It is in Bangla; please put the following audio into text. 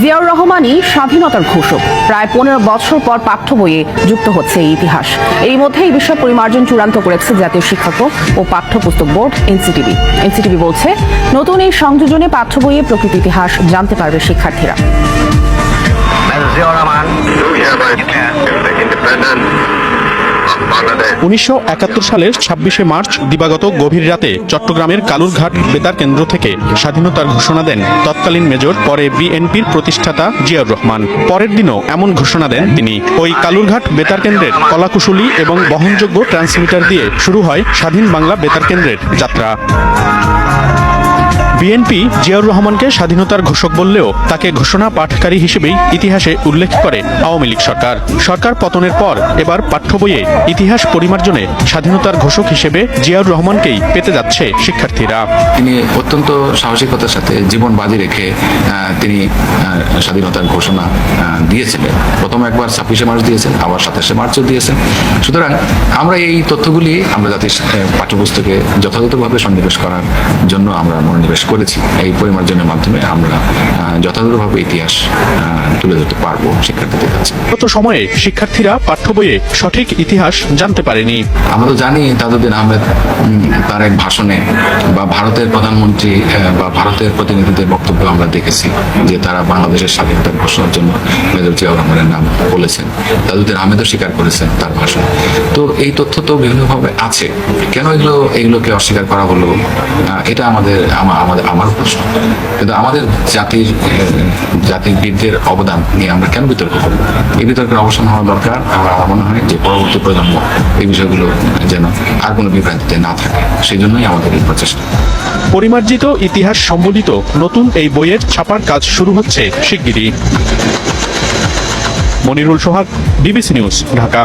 জিয়াউর রহমানই স্বাধীনতার ঘোষক। প্রায় পনেরো বছর পর পাঠ্য বইয়ে যুক্ত হচ্ছে এই ইতিহাস। এই মধ্যে এই বিষয়ে পরিমার্জন চূড়ান্ত করেছে জাতীয় শিক্ষক ও পাঠ্যপুস্তক বোর্ড, এনসিটিভি। এনসিটিভি বলছে, নতুন এই সংযোজনে পাঠ্য বইয়ে প্রকৃত ইতিহাস জানতে পারবে শিক্ষার্থীরা। জিয়াউর Ziaur উনিশশো একাত্তর সালের ছাব্বিশে মার্চ দিবাগত গভীর রাতে চট্টগ্রামের কালুরঘাট বেতার কেন্দ্র থেকে স্বাধীনতার ঘোষণা দেন তৎকালীন মেজর, পরে বিএনপির প্রতিষ্ঠাতা জিয়াউর রহমান। পরের দিনও এমন ঘোষণা দেন তিনি। ওই কালুরঘাট বেতার কেন্দ্রের কলাকুশলী এবং বহনযোগ্য ট্রান্সমিটার দিয়ে শুরু হয় স্বাধীন বাংলা বেতার কেন্দ্রের যাত্রা। বিএনপি জিয়াউর রহমানকে স্বাধীনতার ঘোষক বললেও তাকে ঘোষণা পাঠকারী হিসেবেই ইতিহাসে উল্লেখ করে আওয়ামী লীগ সরকার। সরকার পতনের পর এবার পাঠ্য বইয়ে ইতিহাস পরিমার্জনে স্বাধীনতার ঘোষক হিসেবে জিয়াউর রহমানকেই পেতে যাচ্ছে শিক্ষার্থীরা। তিনি অত্যন্ত সাহসিকতার সাথে জীবন বাজি রেখে তিনি স্বাধীনতার ঘোষণা দিয়েছিলেন। প্রথম একবার ছাব্বিশে মার্চ দিয়েছেন, আবার সাতাশে মার্চও দিয়েছেন। সুতরাং আমরা এই তথ্যগুলি আমরা জাতির পাঠ্যপুস্তকে যথাযথভাবে সন্নিবেশ করার জন্য আমরা মনোনিবেশ করেছি। এই পরিমার্জনের মাধ্যমে আমরা যথাযথভাবে ইতিহাস তুলে ধরতে পারব শিক্ষার্থীদের কাছে। গত সময়ে শিক্ষার্থীরা পাঠ্য বইয়ে সঠিক ইতিহাস জানতে পারেনি। আমরা তো জানি তাজউদ্দিন আহমেদ তার এক ভাষণে বা ভারতের প্রধানমন্ত্রী বা ভারতের প্রতিনিধিদের বক্তব্য আমরা দেখেছি যে তারা বাংলাদেশের স্বাধীনতার ঘোষণার জন্য মেজর জিয়াউর রহমানের নাম বলেছেন। তাজউদ্দিন আহমেদও স্বীকার করেছেন তার ভাষণ। তো এই তথ্য তো বিভিন্নভাবে আছে। কেন এগুলো এগুলোকে অস্বীকার করা হলো? এটা আমাদের আমা- আমাদের আমার প্রশ্ন। কিন্তু আমাদের জাতির বীরদের অবদান নিয়ে আমরা কেন বিতর্ক করব? এই বিতর্কের অবসান হওয়া দরকার। আমার মনে হয় যে পরবর্তী প্রজন্ম এই বিষয়গুলো যেন আর কোনো বিভ্রান্তিতে না থাকে। সেই জন্যই আমাদের এই প্রচেষ্টা। পরিমার্জিত ইতিহাস সম্বলিত নতুন এই বইয়ের ছাপার কাজ শুরু হচ্ছে শিগগিরই। Monirul Sohag, BBC news, Dhaka.